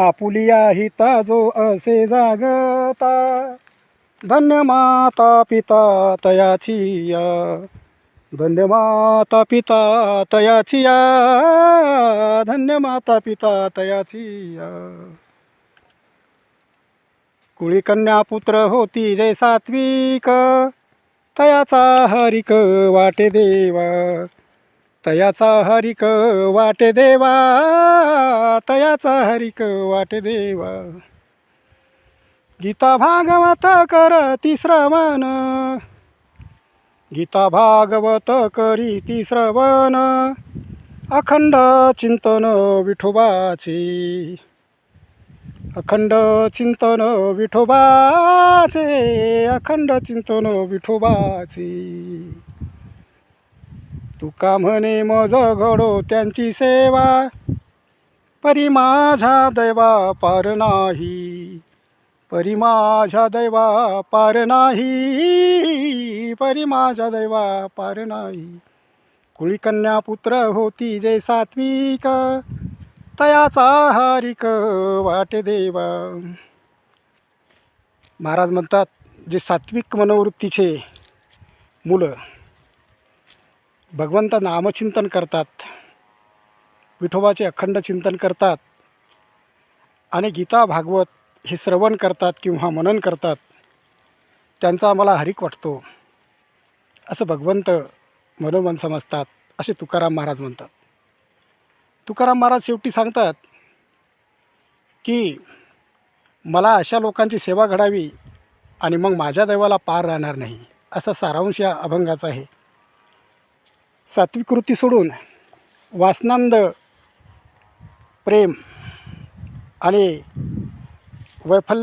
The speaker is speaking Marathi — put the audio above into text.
आपुलिया हिता जो असे जागता. धन्य माता पिता तयाची या धन्य माता पिता तयाची या धन्य माता पिता तयाची या कुळी कन्या पुत्र होती जय सात्विक. तयाचा हरिक वाटे देवा. तयाचा हरिक वाटे देवा. तयाचा हरिक वाटे देवा. गीता भागवत करती श्रवण. गीता भागवत करीती श्रवण. अखंड चिंतन विठोबाचे. अखंड चिंतन विठोबाचे. अखंड चिंतन विठोबाचे. तुका म्हणे मज घडो त्यांची सेवा. परी माझ्या दैवा पार नाही. परी माझ्या दैवा पार नाही. परी माझ्या दैवा पार नाही. कुळी कन्या पुत्र होती जे सात्विक. तयाचा हारिक वाटे देवा. महाराज म्हणतात जे सात्विक मनोवृत्तीचे मुलं भगवंत नामचिंतन करतात. विठोबाचे अखंड चिंतन करतात आणि गीता भागवत हे श्रवण करतात किंवा मनन करतात त्यांचा आम्हाला हरिक वाटतो. असं भगवंत मनोमन समजतात असे तुकाराम महाराज म्हणतात. तुकाराम महाराज शेवटी सांगतात की मला अशा लोकांची सेवा घडावी आणि मग माझ्या दैवाला पार राहणार नाही. असा सारांश या अभंगाचा आहे. सात्विक कृती सोडून वासनांद प्रेम आणि वैफल्य